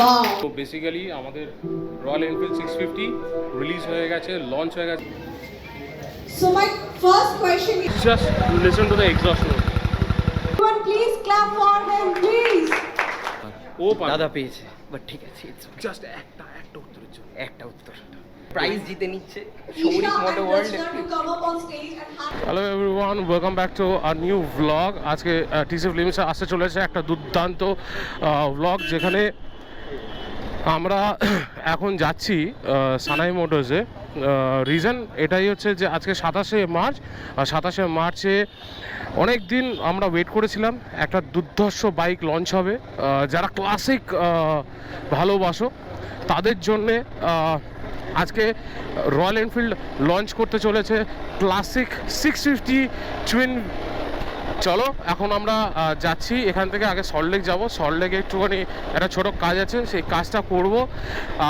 Wow. তো basically আমাদের Royal Enfield six fifty release হয়ে গেছে লঞ্চ হয়ে গেছে। So my first question is, just listen to the exhaust note everyone please clap for him, please. ও দাদা পেয়েছে বাট ঠিক আছে জাস্ট একটা একটা উত্তরের জন্য। একটা উত্তর। প্রাইজ জিতে নিচ্ছে। Hello everyone welcome back to our new vlog আজকে লিমিটসে আসতে চলেছে একটা দুর্দান্ত ভ্লগ যেখানে আমরা এখন যাচ্ছি সানাই মোটরসে রিজন এটাই হচ্ছে যে আজকে সাতাশে মার্চ আর সাতাশে মার্চে অনেক দিন আমরা ওয়েট করেছিলাম, একটা দুর্ধর্ষ বাইক লঞ্চ হবে। যারা ক্লাসিক ভালোবাসো, তাদের জন্যে আজকে রয়্যাল এনফিল্ড লঞ্চ করতে চলেছে ক্লাসিক সিক্স ফিফটি টুইন চলো, এখন আমরা যাচ্ছি। এখান থেকে আগে সল্টলেক যাব। সল্টলেকে একটুখানি একটা ছোট কাজ আছে, সেই কাজটা করব।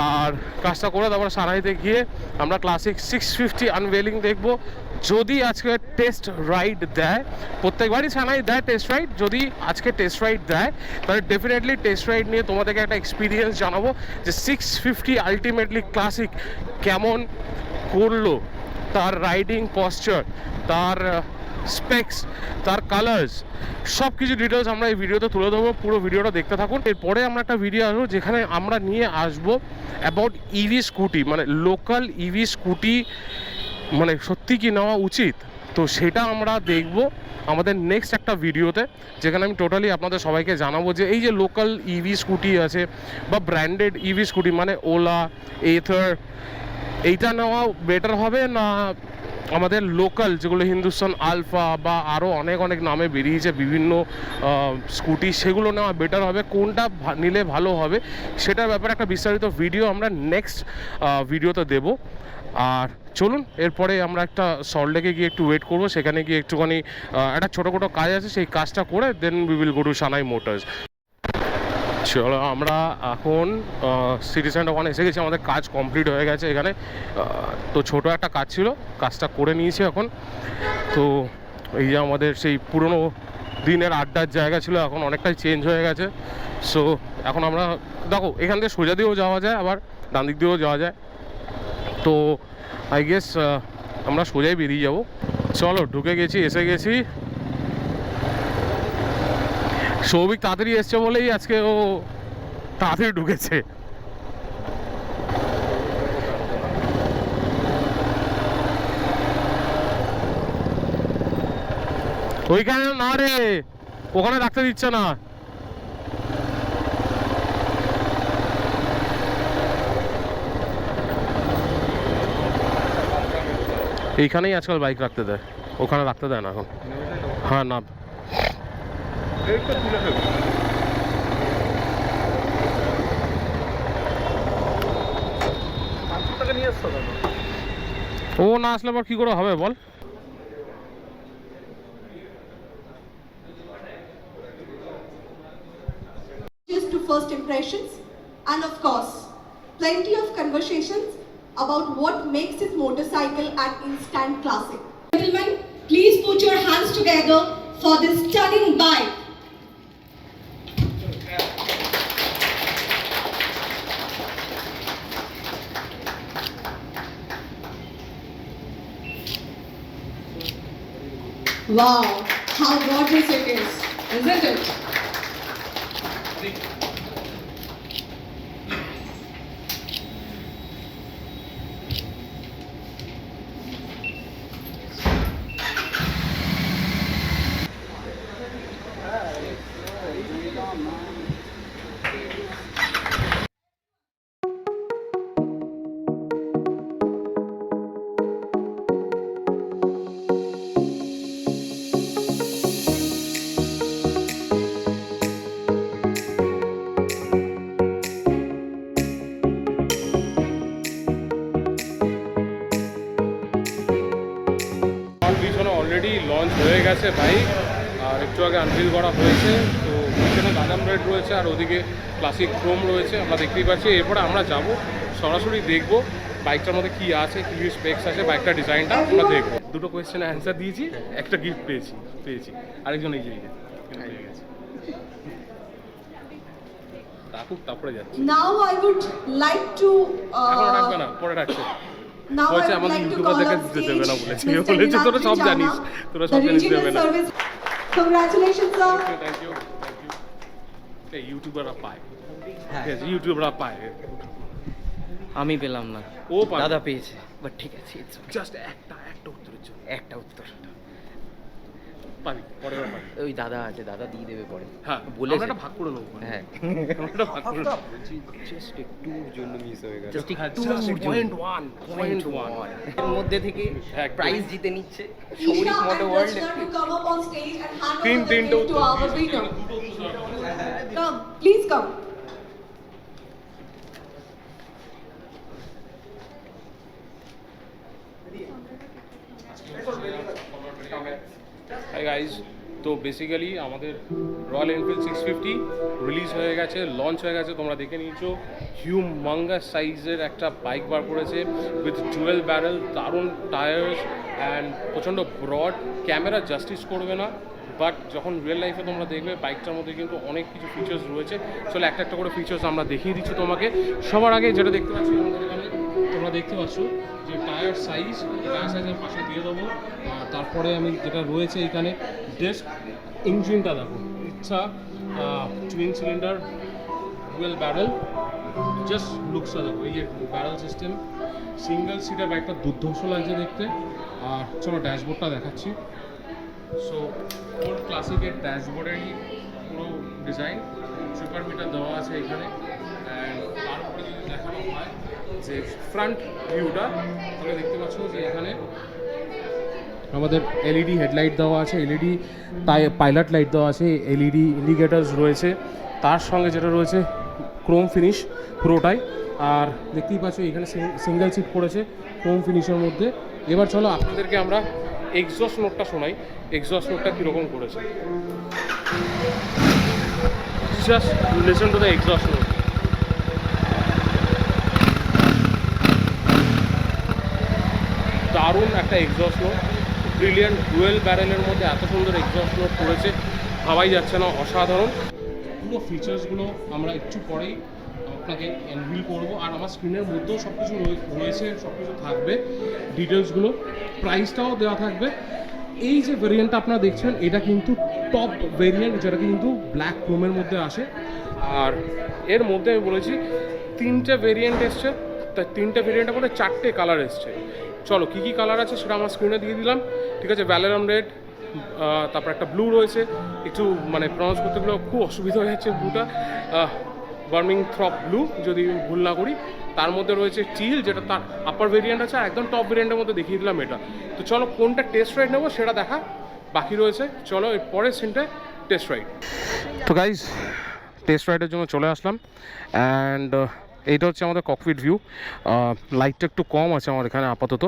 আর কাজটা করে তারপর সারাইতে গিয়ে আমরা ক্লাসিক সিক্স ফিফটি আনভেলিং দেখব। যদি আজকে টেস্ট রাইড দেয়, প্রত্যেকবারই সানাই দেয় টেস্ট রাইড যদি আজকে টেস্ট রাইড দেয়, তাহলে ডেফিনেটলি টেস্ট রাইড নিয়ে তোমাদেরকে একটা এক্সপিরিয়েন্স জানাব যে সিক্স ফিফটি আলটিমেটলি ক্লাসিক কেমন করল, তার রাইডিং পশ্চার তার স্পেক্স তার কালার্স সব কিছু ডিটেলস আমরা এই ভিডিওতে তুলে দেবো পুরো ভিডিওটা দেখতে থাকুন। এরপরে আমরা একটা ভিডিও আসব, যেখানে আমরা নিয়ে আসব অ্যাবাউট ইভি স্কুটি মানে লোকাল ইভি স্কুটি মানে সত্যি কি নেওয়া উচিত? তো সেটা আমরা দেখব আমাদের নেক্সট একটা ভিডিওতে যেখানে আমি টোটালি আপনাদের সবাইকে জানাব যে এই যে লোকাল ইভি স্কুটি আছে বা ব্র্যান্ডেড ইভি স্কুটি মানে ওলা এথার এইটা নেওয়া বেটার হবে না আমাদের লোকাল যেগুলো হিন্দুস্তান আলফা বা আরও অনেক অনেক নামে বেরিয়েছে, বিভিন্ন স্কুটি, সেগুলো নেওয়া বেটার হবে। কোনটা নিলে ভালো হবে সেটার ব্যাপারে একটা বিস্তারিত ভিডিও আমরা নেক্সট ভিডিওতে দেব। আর চলুন, এরপরে আমরা একটা সল্টলেকে গিয়ে একটু ওয়েট করব। সেখানে গিয়ে একটুখানি একটা ছোটো ছোটো কাজ আছে, সেই কাজটা করে then we will go to Sanai Motors চলো আমরা এখন সিটি সেন্টার ওখানে এসে গেছি, আমাদের কাজ কমপ্লিট হয়ে গেছে এখানে। তো ছোট একটা কাজ ছিল, কাজটা করে নিয়েছি এখন। তো এই যে আমাদের সেই পুরনো দিনের আড্ডার জায়গা ছিল, এখন অনেকটাই চেঞ্জ হয়ে গেছে। সো এখন আমরা, দেখো, এখান থেকে সোজা দিয়েও যাওয়া যায়, আবার ডান দিক দিয়েও যাওয়া যায়। তো আই গেস আমরা সোজাই বেরিয়ে যাব। চলো, ঢুকে গেছি, এসে গেছি। সৌভিক তাড়াতাড়ি এসছে বলেই আজকে ও তাড়াতাড়ি ঢুকেছে। ওইখানে না রে, ওখানে রাখতে দিচ্ছে না। এইখানেই আজকাল বাইক রাখতে দেয়, ওখানে রাখতে দেয় না এখন। হ্যাঁ না। ও না আসলে আবার কি করে হবে বল just to first impressions and of course plenty of conversations about what makes this motorcycle an instant classic. Gentlemen, please put your hands together for this stunning bike. Wow, how gorgeous it is, isn't it? হয়ে গেছে bike আর একটু আগে unveil করা হয়েছে তো পিছনে বাদাম red রয়েছে আর ওদিকে ক্লাসিক ক্রোম রয়েছে আমরা দেখতেই পাচ্ছি। এরপরে আমরা যাব সরাসরি দেখব বাইকটার মধ্যে কী আছে কী স্পেক্স আছে বাইকটার ডিজাইনটা আমরা দেখব। দুটো কোয়েশ্চেনের অ্যান্সার দিয়েছি একটা গিফট পেয়েছি পেয়েছি। আরেকজন এই যে তারপরে যাচ্ছি। I would like to. এখনও Uh, না পরে now বলছে আমাদের like ইউটিউবার call দেখে দিতে দেবে না বলেছে। বলেছে তোরা সব জানিস তোরা সব জানিস দেবে না। Congratulation Congratulations, thank you thank you এই ইউটিউবাররা পায়। হ্যাঁ। ইউটিউবাররা পায়। আমি পেলাম না। ও। দাদা পেয়েছে বাট ঠিক আছে জাস্ট একটা একটা উত্তরের জন্য। একটা উত্তর। ওই দাদা আছে দাদা দিয়ে দেবে পরে। হ্যাঁ আমরা একটা ভাগ করে নেব হ্যাঁ। আমরা একটা ভাগ করে জাস্ট একটুর জন্য মিস হয়ে গেল। জাস্ট হ্যাঁ, একটু এর মধ্যে থেকে প্রাইজ জিতে নিচ্ছে। সৌরিক মোটো ওয়ার্ল্ড তিন তিনটে gift to উত্তর our হাই গাইজ তো বেসিক্যালি আমাদের Royal Enfield six fifty release হয়ে গেছে লঞ্চ হয়ে গেছে, তোমরা দেখে নিয়েছো। হিউম মাঙ্গাস সাইজের একটা বাইক বার করেছে উইথ ডুয়েল ব্যারেল দারুণ টায়ার্স অ্যান্ড প্রচণ্ড ব্রড ক্যামেরা জাস্টিস করবে না বাট যখন রিয়েল লাইফে তোমরা দেখবে বাইকটার মধ্যে কিন্তু অনেক কিছু ফিচার্স রয়েছে। চলো একটা একটা করে ফিচার্স আমরা দেখিয়ে দিচ্ছি তোমাকে। সবার আগে যেটা দেখতে পাচ্ছি তোমরা দেখতে পাচ্ছ যে টায়ার সাইজ টায়ার সাইজের পাশে দিয়ে দেবো। তারপরে আমি যেটা রয়েছে এখানে ডেস্ক ইঞ্জিনটা দেখো। ইচ্ছা twin cylinder dual barrel just লুকসটা দেখো। এই যে ব্যারেল সিস্টেম সিঙ্গেল সিটের বাইকটা দুর্ধর্ষ লাগছে দেখতে। আর চলো ড্যাশবোর্ডটা দেখাচ্ছি। সো ওল্ড ক্লাসিকের ড্যাশবোর্ডেরই পুরো ডিজাইন সুপার মিটার দেওয়া আছে এখানে। অ্যান্ড তার উপরে যদি দেখানো হয় যে ফ্রন্ট ভিউটা তাহলে দেখতে পাচ্ছ যে এখানে আমাদের এলইডি হেডলাইট দেওয়া আছে এলইডি পাইলট লাইট দেওয়া আছে এলইডি ইন্ডিকেটার্স রয়েছে। তার সঙ্গে যেটা রয়েছে ক্রোম ফিনিশ পুরোটাই। আর দেখতেই পাচ্ছ, এখানে সিঙ্গেল সিট পড়েছে ক্রোম ফিনিশের মধ্যে। এবার চলো আপনাদেরকে আমরা এক্সস্ট নোটটা শোনাই। এক্সস্ট নোটটা কীরকম করেছে। জাস্ট টু নোট দারুণ একটা এক্সস্ট নোট ব্রিলিয়ান্ট ডুয়েল ব্যারেলের মধ্যে এত সুন্দর এক্সস্ট নোট করেছে, ভাবাই যাচ্ছে না, অসাধারণ। পুরো ফিচার্সগুলো আমরা একটু পরেই আপনাকে এনভিল করব, আর আমার স্ক্রিনের মধ্যেও সব কিছু রয়েছে সব কিছু থাকবে ডিটেলসগুলো প্রাইসটাও দেওয়া থাকবে। এই যে ভেরিয়েন্টটা আপনারা দেখছেন, এটা কিন্তু টপ ভেরিয়েন্ট যেটা কিন্তু ব্ল্যাক ক্রোমের মধ্যে আসে। আর এর মধ্যে আমি বলেছি, তিনটে ভেরিয়েন্ট এসছে তা তিনটে ভেরিয়েন্টের মধ্যে চারটে কালার এসছে। চলো, কী কী কালার আছে সেটা আমার স্ক্রিনে দিয়ে দিলাম। ঠিক আছে ভ্যালেরাম রেড তারপর একটা ব্লু রয়েছে। একটু মানে প্রনাউন্স করতে গেলেও খুব অসুবিধা হয়ে যাচ্ছে ব্লুটা বার্মিং থ্রপ ব্লু যদি ভুল না করি। তার মধ্যে রয়েছে চিল যেটা তার আপার ভেরিয়েন্ট আছে একদম টপ ভেরিয়েন্টের মধ্যে দেখিয়ে দিলাম এটা। তো চলো, কোনটা টেস্ট রাইড নেব সেটা দেখা। বাকি রয়েছে, চলো, এর পরের সিনটা টেস্ট রাইড তো গাইজ টেস্ট রাইডের জন্য চলে আসলাম। অ্যান্ড এইটা হচ্ছে আমাদের ককপিট ভিউ লাইটটা একটু কম আছে আমার এখানে আপাতত।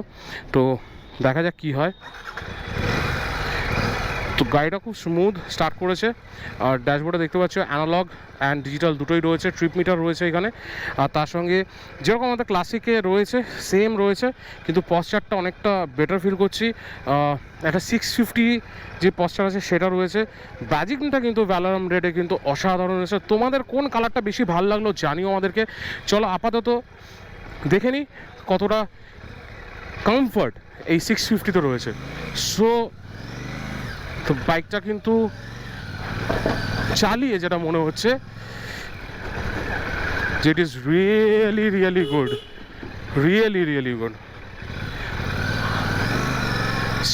তো দেখা যাক কী হয়। তো গাড়িটা খুব স্মুথ স্টার্ট করেছে। আর ড্যাশবোর্ডে দেখতে পাচ্ছ অ্যানালগ অ্যান্ড ডিজিটাল দুটোই রয়েছে ট্রিপ মিটার রয়েছে এখানে। আর তার সঙ্গে যেরকম আমাদের ক্লাসিকে রয়েছে সেম রয়েছে, কিন্তু পশ্চারটা অনেকটা বেটার ফিল করছি। একটা সিক্স ফিফটি যে পশ্চার আছে সেটা রয়েছে। ব্যাজিংটা কিন্তু ভ্যালারাম রেটে কিন্তু অসাধারণ রয়েছে। তোমাদের কোন কালারটা বেশি ভালো লাগল জানিও আমাদেরকে। চলো আপাতত দেখে নিই কতটা কমফর্ট এই সিক্স ফিফটিতে রয়েছে। সো তো বাইকটা কিন্তু চালিয়ে যেটা মনে হচ্ছে যে it is really really good really really good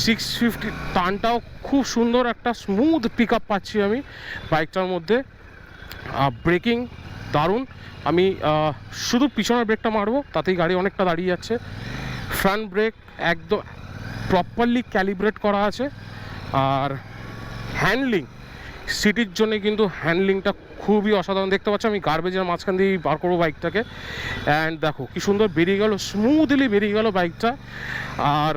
six fifty টানটাও খুব সুন্দর একটা স্মুথ পিক আপ পাচ্ছি আমি বাইকটার মধ্যে। ব্রেকিং দারুণ। আমি শুধু পিছনের ব্রেকটা মারবো, তাতেই গাড়ি অনেকটা দাঁড়িয়ে যাচ্ছে। ফ্রন্ট ব্রেক একদম প্রপারলি ক্যালিব্রেট করা আছে। আর হ্যান্ডলিং সিটির জন্যে কিন্তু হ্যান্ডলিংটা খুবই অসাধারণ। দেখতে পাচ্ছি আমি গার্বেজের মাঝখান দিয়েই বার করব বাইকটাকে অ্যান্ড দেখো, কি সুন্দর বেরিয়ে গেল স্মুথলি বেরিয়ে গেল বাইকটা আর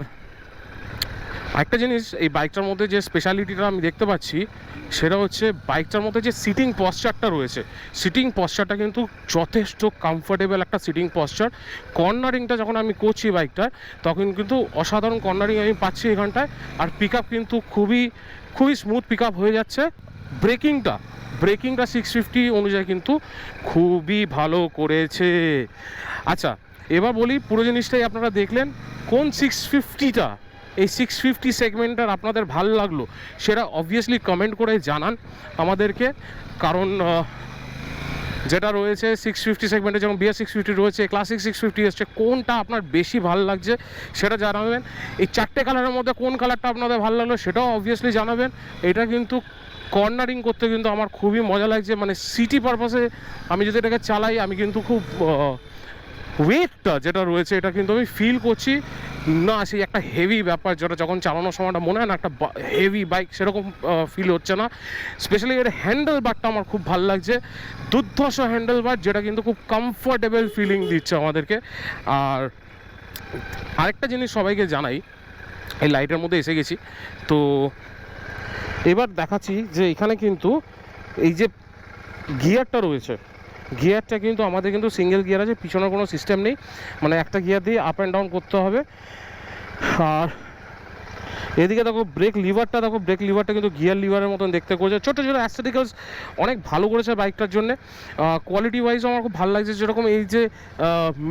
একটা জিনিস, এই বাইকটার মধ্যে যে স্পেশালিটিটা আমি দেখতে পাচ্ছি, সেটা হচ্ছে বাইকটার মধ্যে যে সিটিং পশ্চারটা রয়েছে সিটিং পশ্চারটা কিন্তু যথেষ্ট কমফোর্টেবল একটা সিটিং পশ্চার কর্নারিংটা যখন আমি করছি বাইকটার তখন কিন্তু অসাধারণ কর্নারিং আমি পাচ্ছি এখানটায় আর পিক কিন্তু খুবই খুবই স্মুথ পিক হয়ে যাচ্ছে। ব্রেকিংটা ব্রেকিংটা সিক্স ফিফটি অনুযায়ী কিন্তু খুবই ভালো করেছে। আচ্ছা এবার বলি পুরো জিনিসটাই আপনারা দেখলেন, কোন সিক্স ফিফটিটা এই সিক্স ফিফটি সেগমেন্টটার আপনাদের ভালো লাগল, সেটা অবভিয়াসলি কমেন্ট করে জানান আমাদেরকে। কারণ যেটা রয়েছে সিক্স ফিফটি সেগমেন্টে যেমন বিয়ার সিক্স ফিফটি রয়েছে ক্লাসিক সিক্স ফিফটি এসছে, কোনটা আপনার বেশি ভালো লাগছে সেটা জানাবেন। এই চারটে কালারের মধ্যে কোন কালারটা আপনাদের ভালো লাগল সেটাও অবভিয়াসলি জানাবেন। এটা কিন্তু কর্নারিং করতে কিন্তু আমার খুবই মজা লাগছে মানে সিটি পারপাসে আমি যদি এটাকে চালাই, আমি কিন্তু খুব ওয়েটটা যেটা রয়েছে, এটা কিন্তু আমি ফিল করছি। না, সেই একটা হেভি ব্যাপার যেটা যখন চালানোর সময়টা মনে হয় না, একটা হেভি বাইক সেরকম ফিল হচ্ছে না। স্পেশালি এর হ্যান্ডেল বারটা আমার খুব ভালো লাগছে। দুর্ধর্ষ হ্যান্ডেল বার যেটা কিন্তু খুব কমফোর্টেবল ফিলিং দিচ্ছে আমাদেরকে। আর আরেকটা জিনিস সবাইকে জানাই, এই লাইটের মধ্যে এসে গেছি। তো এবার দেখাচ্ছি যে এখানে কিন্তু এই যে গিয়ারটা রয়েছে গিয়ারটা কিন্তু আমাদের কিন্তু সিঙ্গেল গিয়ার আছে, পিছনে কোনো সিস্টেম নেই। মানে একটা গিয়ার দিয়ে আপ অ্যান্ড ডাউন করতে হবে। আর এদিকে দেখো ব্রেক লিভারটা দেখো ব্রেক লিভারটা কিন্তু গিয়ার লিভারের মতন দেখতে করেছে। ছোটো ছোটো অ্যাস্থেটিক্যালস অনেক ভালো করেছে বাইকটার জন্য। কোয়ালিটি ওয়াইজ আমার খুব ভালো লাগছে, যেরকম এই যে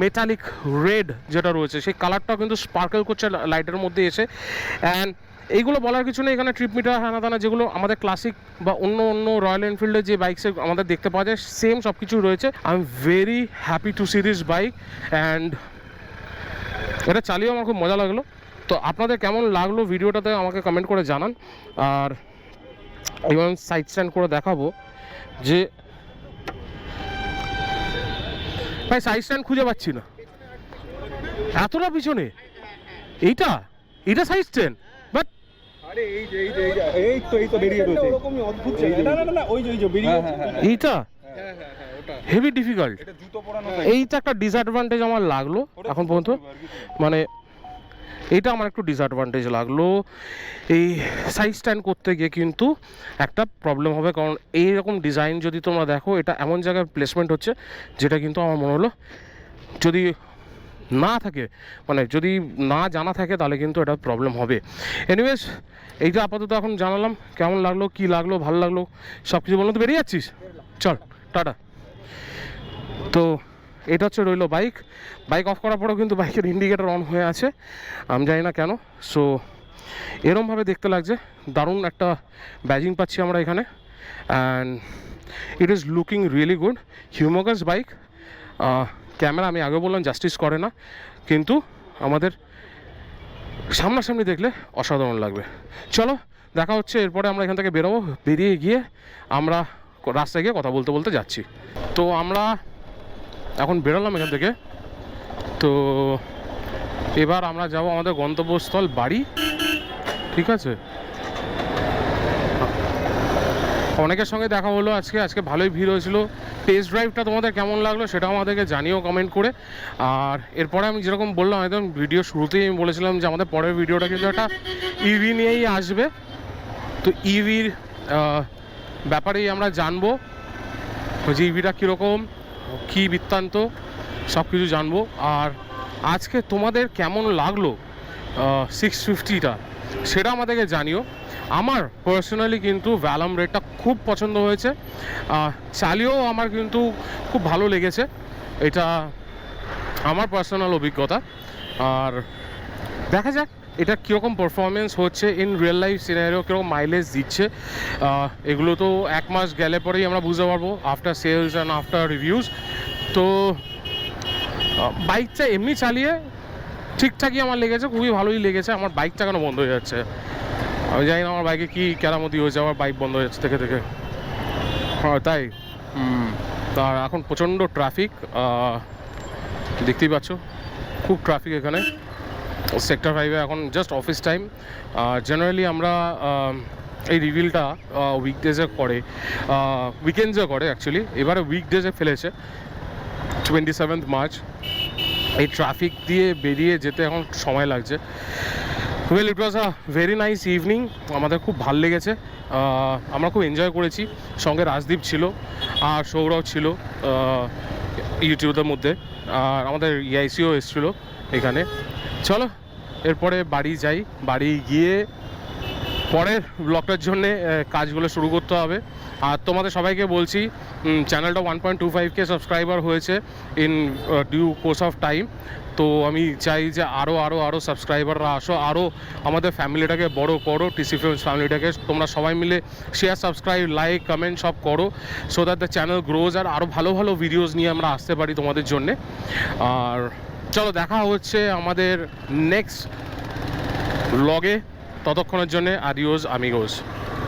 মেটালিক রেড যেটা রয়েছে, সেই কালারটাও কিন্তু স্পার্কেল করছে লাইটের মধ্যে এসে। অ্যান্ড এইগুলো বলার কিছু নেই। এখানে ট্রিপ মিটার হানা দানা যেগুলো আমাদের ক্লাসিক বা অন্য অন্য রয়্যাল এনফিল্ডের যে বাইকসে আমাদের দেখতে পাওয়া যায় সেম সব কিছু রয়েছে। I am very happy to see this bike and এটা চালিয়েও আমার খুব মজা লাগল। তো আপনাদের কেমন লাগল ভিডিওটাতে আমাকে কমেন্ট করে জানান। আর এবং সাইড স্ট্যান্ড করে দেখাবো যে ভাই সাইড স্ট্যান্ড খুঁজে পাচ্ছি না। এতটা পিছনে? এইটা? এটা সাইড স্ট্যান্ড এই যে এই যে এই যে এই তো এই তো বেরিয়ে রয়েছে ওরকমই অদ্ভুত এই যে- না না না না ওই যে ওই যে বেরিয়ে। এইটা? হ্যাঁ হ্যাঁ হ্যাঁ ওটা। হেভি ডিফিকাল্ট এটা জুতো পরানো এইটা একটা ডিসঅ্যাডভান্টেজ আমার লাগল এখন পর্যন্ত। মানে এটা আমার একটু ডিসঅ্যাডভান্টেজ লাগল। এই সাইজ স্ট্যান্ড করতে গিয়ে কিন্তু একটা প্রবলেম হবে কারণ এইরকম ডিজাইন যদি তোমরা দেখো এটা এমন জায়গায় প্লেসমেন্ট হচ্ছে যেটা কিন্তু আমার মনে হলো যদি না থাকে মানে যদি না জানা থাকে তাহলে কিন্তু এটা প্রবলেম হবে। এনিওয়েজ এইটা আপাতত এখন জানালাম, কেমন লাগল, কি লাগল, ভালো লাগল সব কিছু বললাম তো, বেরিয়ে যাচ্ছিস? চল, টাটা। তো এটা হচ্ছে রইল বাইক। বাইক অফ করার পরেও কিন্তু বাইকের ইন্ডিকেটার অন হয়ে আছে। আমি জানি না কেন। সো এরমভাবে দেখতে লাগছে। দারুণ একটা ব্যাজিং পাচ্ছি আমরা এখানে। And it is looking really good humongous bike camera আমি আগে বললাম জাস্টিস করে না। কিন্তু আমাদের সামনাসামনি দেখলে অসাধারণ লাগবে। চলো, দেখা হচ্ছে, এরপরে আমরা এখান থেকে বেরোবো। বেরিয়ে গিয়ে আমরা রাস্তায় গিয়ে কথা বলতে বলতে যাচ্ছি। তো আমরা এখন বেরোলাম এখান থেকে। তো এবার আমরা যাব আমাদের গন্তব্যস্থল বাড়ি। ঠিক আছে? অনেকের সঙ্গে দেখা হলো আজকে আজকে ভালোই ভিড় হয়েছিল। টেস্ট ড্রাইভটা তোমাদের কেমন লাগল সেটাও আমাদেরকে জানিও কমেন্ট করে। আর এরপরে আমি যেরকম বললাম, একদম ভিডিও শুরুতেই আমি বলেছিলাম যে আমাদের পরের ভিডিওটা কিন্তু একটা ইভি নিয়েই আসবে। তো ইভির ব্যাপারেই আমরা জানব যে ইভিটা কীরকম, কী বৃত্তান্ত সব কিছু জানব। আর আজকে তোমাদের কেমন লাগল সিক্স ফিফটিটা সেটা আমাদেরকে জানিও। আমার পার্সোনালি কিন্তু ভ্যালাম রেটটা খুব পছন্দ হয়েছে। চালিয়েও আমার কিন্তু খুব ভালো লেগেছে। এটা আমার পার্সোনাল অভিজ্ঞতা। আর দেখা যাক, এটা কীরকম পারফরমেন্স হচ্ছে ইন রিয়েল লাইফ সিনারিও কীরকম মাইলেজ দিচ্ছে। এগুলো তো এক মাস গেলে পরেই আমরা বুঝতে পারব after sales and after reviews তো বাইকটা এমনি চালিয়ে ঠিকঠাকই আমার লেগেছে, খুবই ভালোই লেগেছে। আমার বাইকটা কেন বন্ধ হয়ে যাচ্ছে। আমি জানি না আমার বাইকে কী কেরামতি হয়েছে, আমার বাইক বন্ধ হয়ে যাচ্ছে থেকে থেকে। হ্যাঁ তাই? আর এখন প্রচণ্ড ট্রাফিক দেখতেই পাচ্ছ, খুব ট্রাফিক এখানে। সেক্টর ফাইভে এখন জাস্ট অফিস টাইম জেনারেলি আমরা এই রিভিলটা উইকডেজে করে উইকেন্ডসে করে অ্যাকচুয়ালি এবারে উইকডেজে ফেলেছে। টোয়েন্টি সেভেন্থ মার্চ এই ট্রাফিক দিয়ে বেরিয়ে যেতে এখন সময় লাগছে। Well it was a very nice evening আমাদের খুব ভালো লেগেছে। আমরা খুব এনজয় করেছি। সঙ্গে রাজদীপ ছিল, আর সৌরভ ছিল ইউটিউবের মধ্যে। আর আমাদের ইআইসিও এসেছিল এখানে। চলো, এরপরে বাড়ি যাই। বাড়ি গিয়ে পরের ব্লগটার জন্যে কাজগুলো শুরু করতে হবে। আর তোমাদের সবাইকে বলছি চ্যানেলটা one point two five K subscriber হয়েছে in due course of time তো আমি চাই যে আরও আরও আরও সাবস্ক্রাইবাররা আসো আরও আমাদের ফ্যামিলিটাকে বড় করো টিসি ফিল্মস ফ্যামিলিটাকে তোমরা সবাই মিলে শেয়ার সাবস্ক্রাইব লাইক কমেন্ট সব করো so that the channel grows আর আরও ভালো ভালো ভিডিওস নিয়ে আমরা আসতে পারি তোমাদের জন্যে। আর চলো, দেখা হচ্ছে আমাদের নেক্সট ব্লগে ততক্ষণের জন্য আদিওস আমিগোস